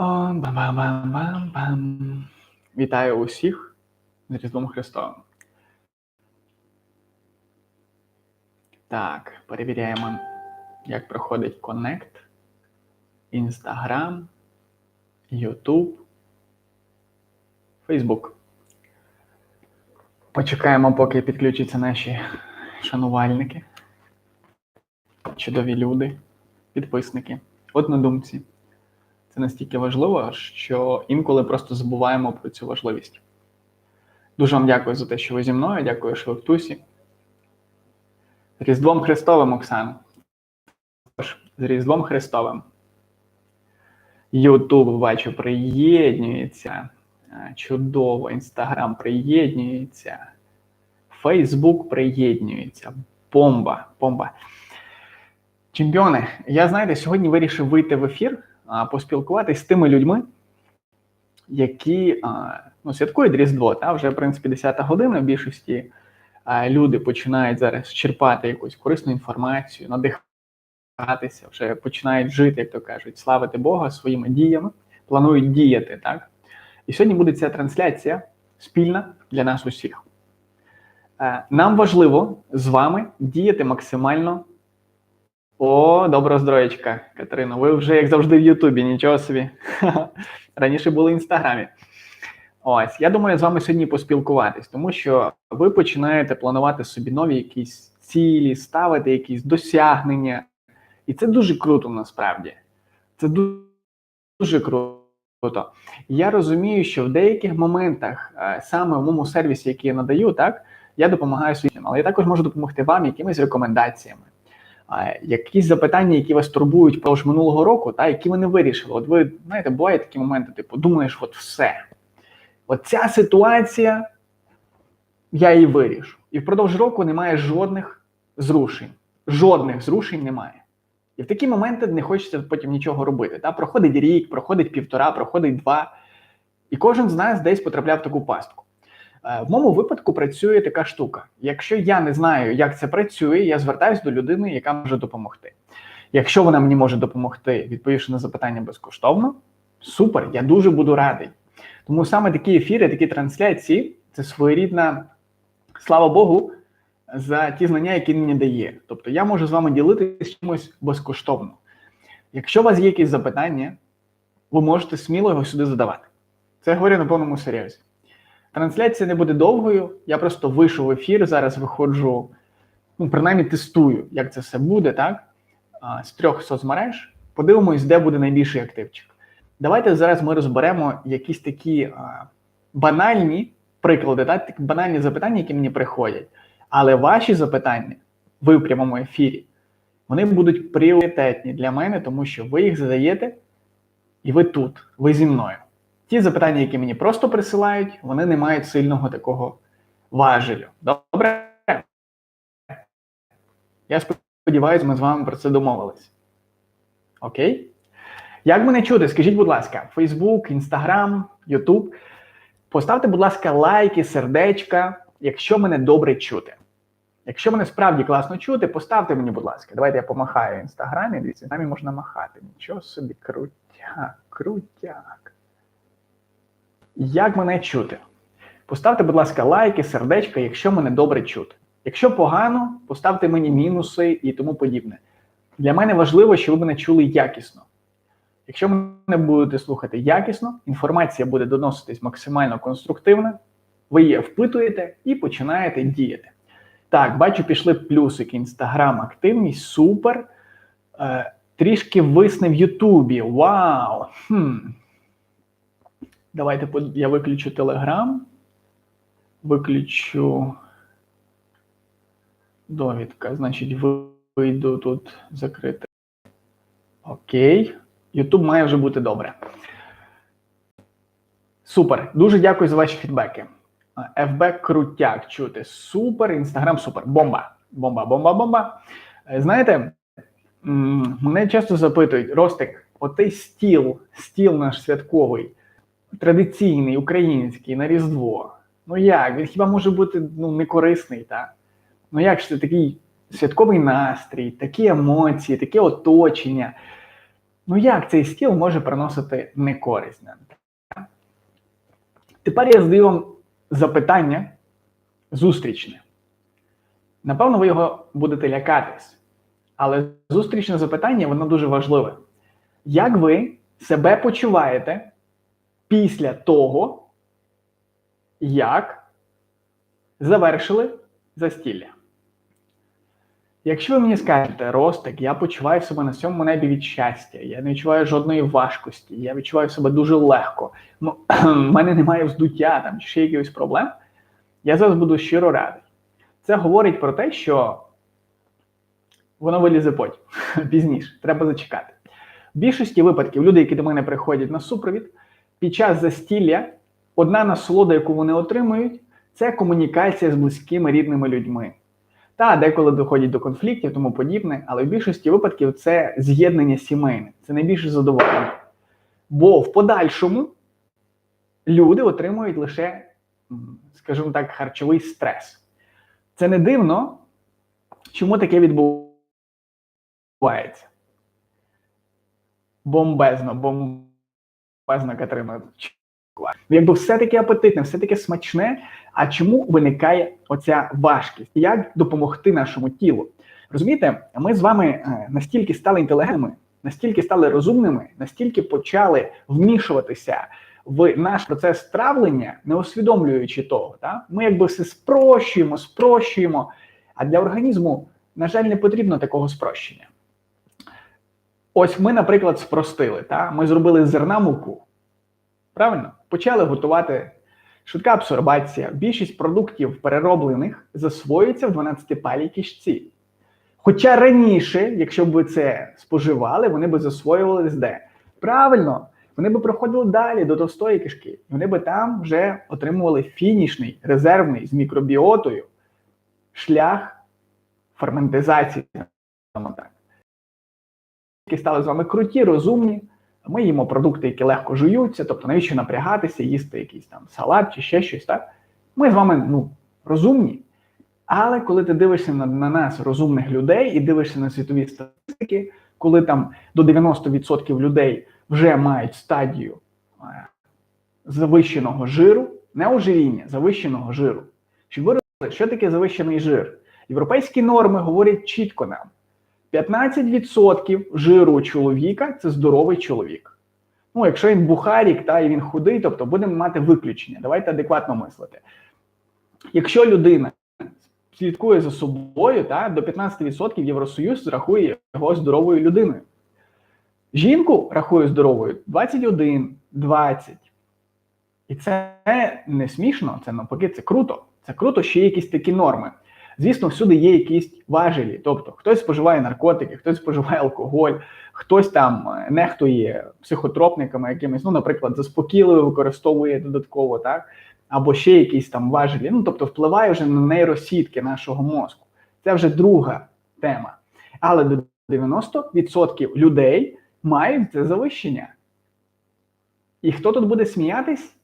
О, бам-бам-бам-бам-бам. Вітаю усіх з Різдвом Христовим. Так, перевіряємо, як проходить Connect, Instagram, YouTube, Facebook. Почекаємо, поки підключаться наші шанувальники, чудові люди, підписники, однодумці. Це настільки важливо, що інколи просто забуваємо про цю важливість. Дуже вам дякую за те, що ви зі мною. Дякую, що ви в тусі. З Різдвом Христовим, Оксана. З Різдвом Христовим. Ютуб, бачу, приєднюється. Е, Чудово, Інстаграм приєднюється. Фейсбук приєднюється. Бомба, бомба. Чемпіони, я знаєте, сьогодні вирішив вийти в ефір, поспілкуватись з тими людьми, які ну, святкують Різдво. Та вже в принципі 10 година. В більшості люди починають зараз черпати якусь корисну інформацію, надихатися, вже починають жити, як то кажуть, славити Бога своїми діями, планують діяти. Так? І сьогодні буде ця трансляція спільна для нас усіх. Е, Нам важливо з вами діяти максимально. О, доброго здоров'ячка, Катерино. Ви вже, як завжди, в Ютубі, нічого собі. Раніше були в інстаграмі. Ось, я думаю, з вами сьогодні поспілкуватись, тому що ви починаєте планувати собі нові якісь цілі, ставити якісь досягнення. І це дуже круто насправді. Це дуже, дуже круто. Я розумію, що в деяких моментах, е, саме в моєму сервісі, який я надаю, так, я допомагаю своїм, але я також можу допомогти вам якимись рекомендаціями. Якісь запитання, які вас турбують впродовж минулого року, та які ви не вирішили. От ви знаєте, бувають такі моменти, типу, думаєш, от все. От ця ситуація, я її вирішу. І впродовж року немає жодних зрушень. Жодних зрушень немає. І в такі моменти не хочеться потім нічого робити. Та? Проходить рік, проходить півтора, проходить два. І кожен з нас десь потрапляв в таку пастку. Е, В моєму випадку працює така штука. Якщо я не знаю, як це працює, я звертаюся до людини, яка може допомогти. Якщо вона мені може допомогти, відповівши на запитання безкоштовно, супер, я дуже буду радий. Тому саме такі ефіри, такі трансляції це своєрідна, слава Богу, за ті знання, які мені дає. Тобто я можу з вами ділитися чимось безкоштовно. Якщо у вас є якісь запитання, ви можете сміло його сюди задавати. Це я говорю на повному серйозі. Трансляція не буде довгою. Я просто вийшов в ефір. Зараз виходжу, ну, принаймні тестую, як це все буде, так? З трьох соцмереж. Подивимось, де буде найбільший активчик. Давайте зараз ми розберемо якісь такі банальні приклади, так? банальні запитання, які мені приходять. Але ваші запитання, ви в прямому ефірі, вони будуть пріоритетні для мене, тому що ви їх задаєте, і ви тут, ви зі мною. Ті запитання, які мені просто присилають, вони не мають сильного такого важелю. Добре? Я сподіваюся, ми з вами про це домовились. Окей? Як мене чути? Скажіть, будь ласка, Facebook, Instagram, YouTube. Поставте, будь ласка, лайки, сердечка, якщо мене добре чути. Якщо мене справді класно чути, поставте мені, будь ласка. Давайте я помахаю в інстаграмі. Дивіться, нами можна махати. Нічого собі, крутяк, крутяк. Як мене чути? Поставте, будь ласка, лайки, сердечка, якщо мене добре чути. Якщо погано, поставте мені мінуси і тому подібне. Для мене важливо, щоб ви мене чули якісно. Якщо мене будете слухати якісно, інформація буде доноситись максимально конструктивно, ви її впитуєте і починаєте діяти. Так, бачу, пішли плюсики. Інстаграм активність, супер. Е, трішки висне в Ютубі. Вау! Хм. Давайте я виключу Телеграм. Виключу довідка. Значить, вийду тут закрити. Окей. Ютуб має вже бути добре. Супер. Дуже дякую за ваші фідбеки. ФБ крутяк чути. Супер. Інстаграм супер. Бомба. Бомба, бомба, бомба. Знаєте, мене часто запитують: Ростик, отей стіл, стіл наш святковий традиційний, український на Різдво. Ну як? Він хіба може бути ну, некорисний, так? Ну як ж це такий святковий настрій, такі емоції, таке оточення. Ну як цей стіл може приносити некористь? нам? Тепер я задаю вам запитання зустрічне. Напевно, ви його будете лякатись, але зустрічне запитання воно дуже важливе. Як ви себе почуваєте після того, як завершили застілля? Якщо ви мені скажете, Ростик, я почуваю себе на сьомому небі від щастя, я не відчуваю жодної важкості, я відчуваю себе дуже легко, в мене немає вздуття там чи ще якихось проблем, я зараз буду щиро радий. Це говорить про те, що воно вилізе потім, пізніше, треба зачекати. В більшості випадків люди, які до мене приходять на супровід, під час застілля одна насолода, яку вони отримують, це комунікація з близькими рідними людьми. Та деколи доходять до конфліктів, тому подібне, але в більшості випадків це з'єднання сімейне, це найбільше задоволення. Бо в подальшому люди отримують лише, скажімо так, харчовий стрес. Це не дивно, чому таке відбувається. Бомбезно, бомбезно, Катерина. Якби все таке апетитне, все таке смачне. А чому виникає оця важкість? Як допомогти нашому тілу? Розумієте, ми з вами е, настільки стали інтелігентними, настільки стали розумними, настільки почали вмішуватися в наш процес травлення, не усвідомлюючи того. Так? Ми якби все спрощуємо, спрощуємо. А для організму, на жаль, не потрібно такого спрощення. Ось ми, наприклад, спростили. Так? Ми зробили зерна муку. Правильно? Почали готувати швидка абсорбація. Більшість продуктів перероблених засвоюється в 12-палій кишці. Хоча раніше, якщо б ви це споживали, вони б засвоювались де? Правильно, вони б проходили далі до товстої кишки. Вони б там вже отримували фінішний, резервний з мікробіотою шлях ферментизації. так. Які стали з вами круті, розумні. Ми їмо продукти, які легко жуються, тобто навіщо напрягатися, їсти якийсь там салат чи ще щось, так? Ми з вами ну, розумні. Але коли ти дивишся на, на нас, розумних людей, і дивишся на світові статистики, коли там до 90% людей вже мають стадію е, завищеного жиру, не ожиріння, завищеного жиру. Щоб ви розуміли, що таке завищений жир? Європейські норми говорять чітко нам. 15% жиру чоловіка це здоровий чоловік. Ну, якщо він бухарік та і він худий, тобто будемо мати виключення. Давайте адекватно мислити. Якщо людина слідкує за собою, та, до 15% Євросоюз рахує його здоровою людиною. Жінку рахує здоровою 21, 20. І це не смішно, це навпаки, це круто. Це круто, що є якісь такі норми. Звісно, всюди є якісь важелі. Тобто хтось споживає наркотики, хтось споживає алкоголь, хтось там е, нехтує психотропниками якимись, ну, наприклад, заспокійливо використовує додатково, так, або ще якісь там важелі. Ну, тобто, впливає вже на нейросітки нашого мозку. Це вже друга тема. Але до 90% людей мають це завищення. І хто тут буде сміятись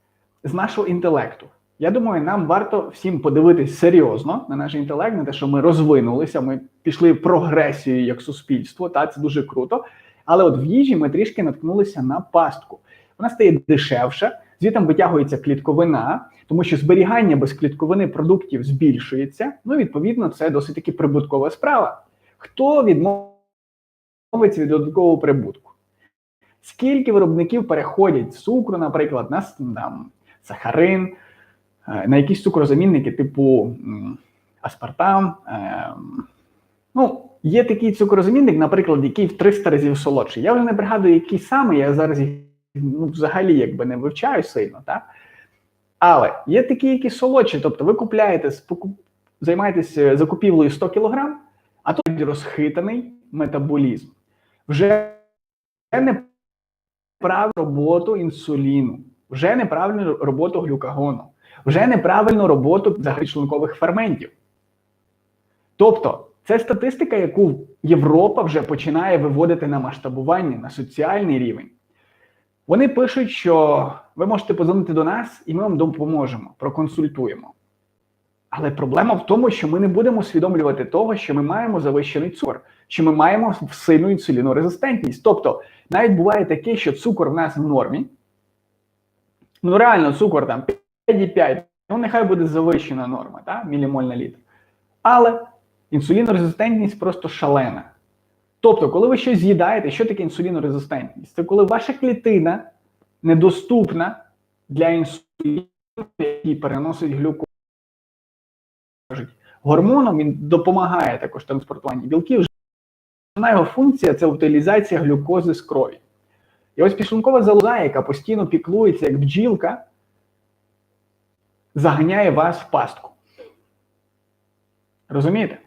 з нашого інтелекту? Я думаю, нам варто всім подивитись серйозно на наш інтелект, на те, що ми розвинулися, ми пішли в прогресію як суспільство, та це дуже круто. Але от в їжі ми трішки наткнулися на пастку. Вона стає дешевша, звітом витягується клітковина, тому що зберігання без клітковини продуктів збільшується. Ну, відповідно, це досить таки прибуткова справа. Хто відмовиться від додаткового прибутку? Скільки виробників переходять з цукру, наприклад, на там, сахарин? Е, на якісь цукрозамінники, типу аспартам. Е, ну, Є такий цукрозамінник, наприклад, який в 300 разів солодший. Я вже не пригадую, який саме, я зараз ну, взагалі якби не вивчаю сильно. так? Але є такі, які солодші, тобто ви купляєте, займаєтесь е, закупівлею 100 кг, а тут розхитаний метаболізм. Вже не правильну роботу інсуліну, вже неправильну роботу глюкагону вже неправильну роботу загальношлункових ферментів. Тобто, це статистика, яку Європа вже починає виводити на масштабування, на соціальний рівень. Вони пишуть, що ви можете позвонити до нас, і ми вам допоможемо, проконсультуємо. Але проблема в тому, що ми не будемо усвідомлювати того, що ми маємо завищений цукор, що ми маємо сильну інсулінорезистентність. Тобто, навіть буває таке, що цукор в нас в нормі. Ну, реально, цукор там 5,5, ну нехай буде завищена норма, так? мілімоль на літр. Але інсулінорезистентність просто шалена. Тобто, коли ви щось з'їдаєте, що таке інсулінорезистентність? Це коли ваша клітина недоступна для інсуліну, який переносить глюкозу. Гормоном він допомагає також транспортуванні білків. Основна його функція це утилізація глюкози з крові. І ось підшлункова залоза, яка постійно піклується, як бджілка, заганяє вас в пастку. Розумієте?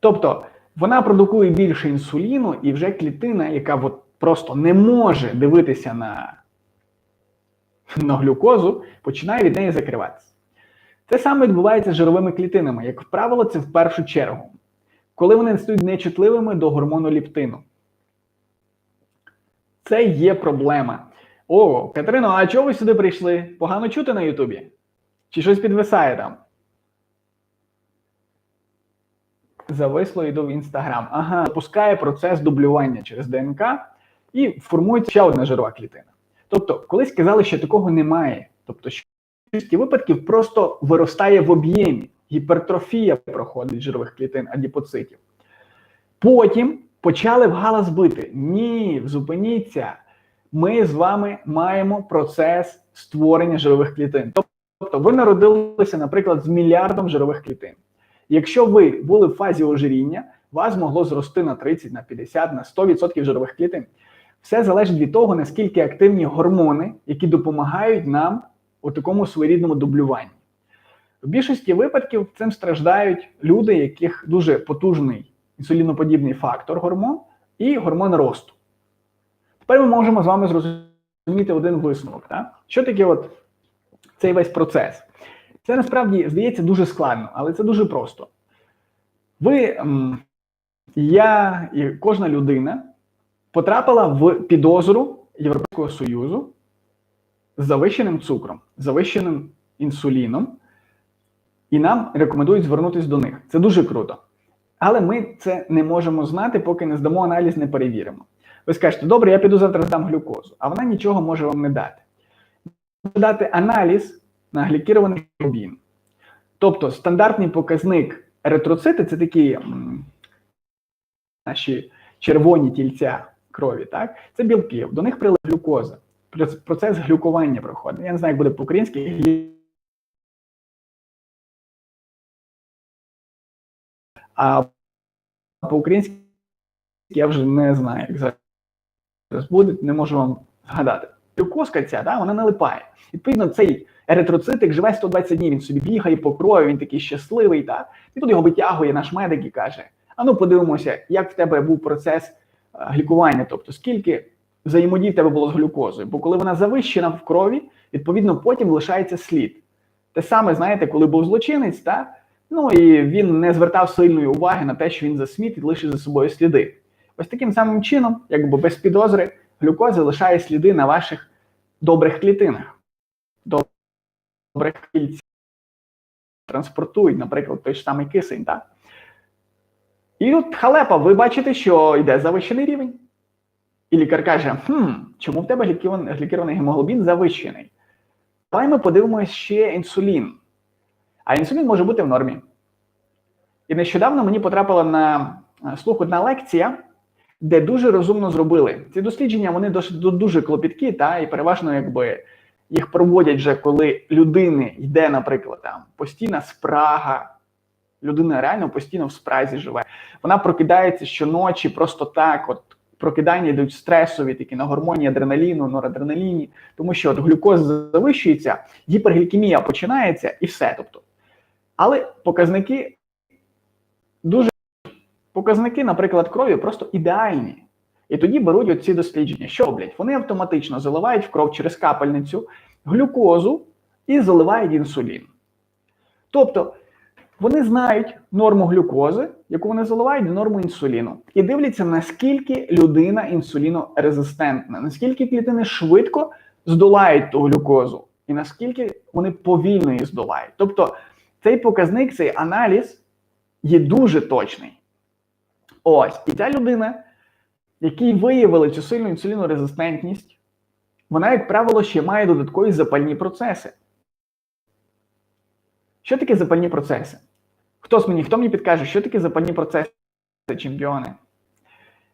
Тобто вона продукує більше інсуліну, і вже клітина, яка от просто не може дивитися на, на глюкозу, починає від неї закриватися. Те саме відбувається з жировими клітинами. Як правило, це в першу чергу, коли вони стають нечутливими до гормону ліптину. Це є проблема. О, Катерино, а чого ви сюди прийшли? Погано чути на Ютубі? Чи щось підвисає там? Зависло йду в інстаграм. Ага, запускає процес дублювання через ДНК і формується ще одна жирова клітина. Тобто, колись казали, що такого немає. Тобто, що випадків просто виростає в об'ємі, гіпертрофія проходить жирових клітин, адіпоцитів. Потім почали в галас бити. Ні, зупиніться. Ми з вами маємо процес створення жирових клітин. Тобто, ви народилися, наприклад, з мільярдом жирових клітин. Якщо ви були в фазі ожиріння, вас могло зрости на 30, на 50, на 100% жирових клітин. Все залежить від того, наскільки активні гормони, які допомагають нам у такому своєрідному дублюванні. В більшості випадків цим страждають люди, яких дуже потужний інсуліноподібний фактор гормон і гормон росту. Тепер ми можемо з вами зрозуміти один висновок. Так? Що таке от цей весь процес? Це насправді здається дуже складно, але це дуже просто. Ви, я і кожна людина потрапила в підозру Європейського Союзу з завищеним цукром, завищеним інсуліном, і нам рекомендують звернутися до них. Це дуже круто. Але ми це не можемо знати, поки не здамо аналіз, не перевіримо. Ви скажете, добре, я піду завтра здам глюкозу, а вона нічого може вам не дати. Дати аналіз на глікірований глобін. Тобто стандартний показник еритроцити це такі наші червоні тільця крові. так? Це білки, до них прилив глюкоза. Процес глюкування проходить. Я не знаю, як буде по-українськи. А по-українськи я вже не знаю, як зараз буде, не можу вам згадати. Ця, да, вона налипає. Відповідно, цей еритроцитик живе 120 днів, він собі бігає по крові, він такий щасливий. Так? І тут його витягує наш медик і каже: а ну подивимося, як в тебе був процес глікування, тобто скільки взаємодій в тебе було з глюкозою. Бо коли вона завищена в крові, відповідно потім лишається слід. Те саме, знаєте, коли був злочинець, так? Ну і він не звертав сильної уваги на те, що він засміт і лишить за собою сліди. Ось таким самим чином, якби без підозри, глюкоза лишає сліди на ваших добрих клітинах. Добрих кільцях транспортують, наприклад, той ж самий кисень. так? І от халепа, ви бачите, що йде завищений рівень. І лікар каже: хм, чому в тебе глікірований гемоглобін завищений? Давай ми подивимося ще інсулін. А інсулін може бути в нормі. І нещодавно мені потрапила на слух одна лекція, де дуже розумно зробили. Ці дослідження вони досить дуже клопіткі, та, і переважно якби їх проводять вже, коли людини йде, наприклад, там постійна спрага. Людина реально постійно в спразі живе. Вона прокидається щоночі просто так. от Прокидання йдуть стресові, такі на гормоні адреналіну, норадреналіні, тому що от глюкоза завищується, гіперглікемія починається і все. Тобто, але показники дуже показники, наприклад, крові просто ідеальні. І тоді беруть оці дослідження. Що роблять? Вони автоматично заливають в кров через капельницю глюкозу і заливають інсулін. Тобто вони знають норму глюкози, яку вони заливають, норму інсуліну, і дивляться, наскільки людина інсулінорезистентна, наскільки клітини швидко здолають ту глюкозу, і наскільки вони повільно її здолають. Тобто цей показник, цей аналіз є дуже точний. Ось, і ця людина, якій виявили цю сильну інсулінорезистентність, вона, як правило, ще має додаткові запальні процеси. Що таке запальні процеси? Хтось мені, хто мені підкаже, що таке запальні процеси, чемпіони?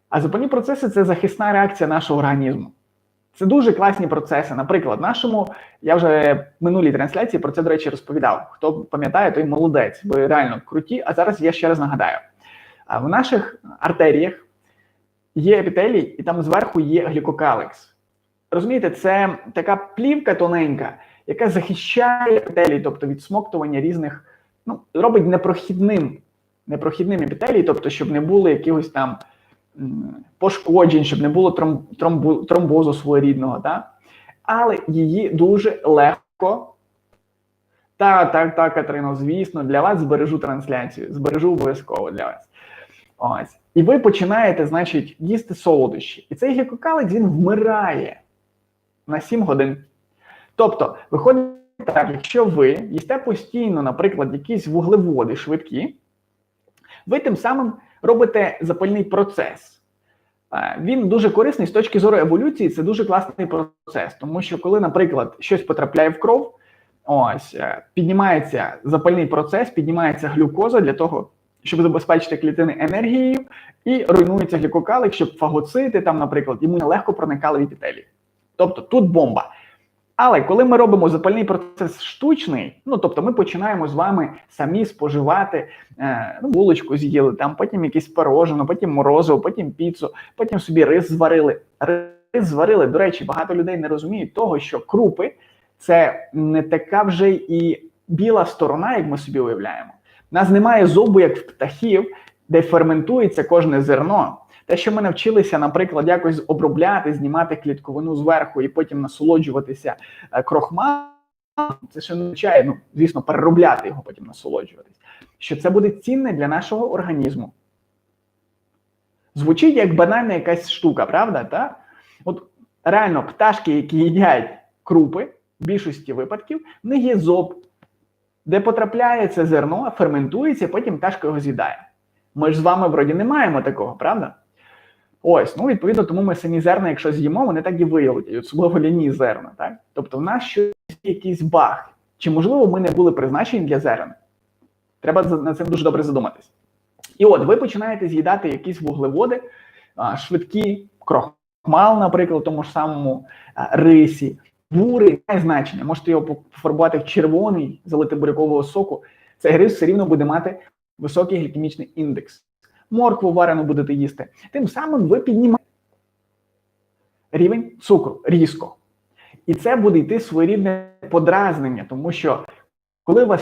А запальні процеси це захисна реакція нашого організму. Це дуже класні процеси. Наприклад, нашому, я вже в минулій трансляції про це, до речі, розповідав. Хто пам'ятає, той молодець, бо реально круті. А зараз я ще раз нагадаю: А в наших артеріях є епітелій, і там зверху є глікокалекс. Розумієте, це така плівка тоненька, яка захищає епітелій, тобто від смоктування різних, ну, робить непрохідним, непрохідним епітелій, тобто, щоб не було якихось там пошкоджень, щоб не було тромб, тромбозу своєрідного. Да? Але її дуже легко. Так, так, так, Катерино, звісно, для вас збережу трансляцію, збережу обов'язково для вас. Ось. І ви починаєте, значить, їсти солодощі. І цей глікокалекс він вмирає на 7 годин. Тобто, виходить так, якщо ви їсте постійно, наприклад, якісь вуглеводи швидкі, ви тим самим робите запальний процес. Е, Він дуже корисний з точки зору еволюції, це дуже класний процес, тому що коли, наприклад, щось потрапляє в кров, ось е, піднімається запальний процес, піднімається глюкоза для того, щоб забезпечити клітини енергією, і руйнується глікокалик, щоб фагоцити, там, наприклад, йому легко проникали в епітелій. Тобто тут бомба. Але коли ми робимо запальний процес штучний, ну тобто ми починаємо з вами самі споживати е, ну, булочку з'їли, там потім якесь пирожено, потім морозиво, потім піцу, потім собі рис зварили. Рис зварили. До речі, багато людей не розуміють того, що крупи це не така вже і біла сторона, як ми собі уявляємо. Нас немає зубу, як в птахів, де ферментується кожне зерно. Те, що ми навчилися, наприклад, якось обробляти, знімати клітковину зверху і потім насолоджуватися е, крохмалом, це ще не означає, ну, звісно, переробляти його, потім насолоджуватись. Що це буде цінне для нашого організму. Звучить як банальна якась штука, правда? Та? От реально пташки, які їдять крупи, в більшості випадків, в них є зоб, де потрапляє це зерно, ферментується, потім пташка його з'їдає. Ми ж з вами вроді не маємо такого, правда? Ось, ну відповідно, тому ми самі зерна, якщо з'їмо, вони так і виявлять, особливо ляні зерна. Так? Тобто, в нас щось якийсь баг. Чи можливо ми не були призначені для зерен? Треба над цим дуже добре задуматись. І от ви починаєте з'їдати якісь вуглеводи, швидкі, крохмал, наприклад, тому ж самому рисі, бури, має значення. Можете його пофарбувати в червоний, залити бурякового соку. Цей гриз все рівно буде мати високий глікемічний індекс. Моркву варену будете їсти. Тим самим ви піднімаєте рівень цукру різко. І це буде йти своєрідне подразнення, тому що коли у вас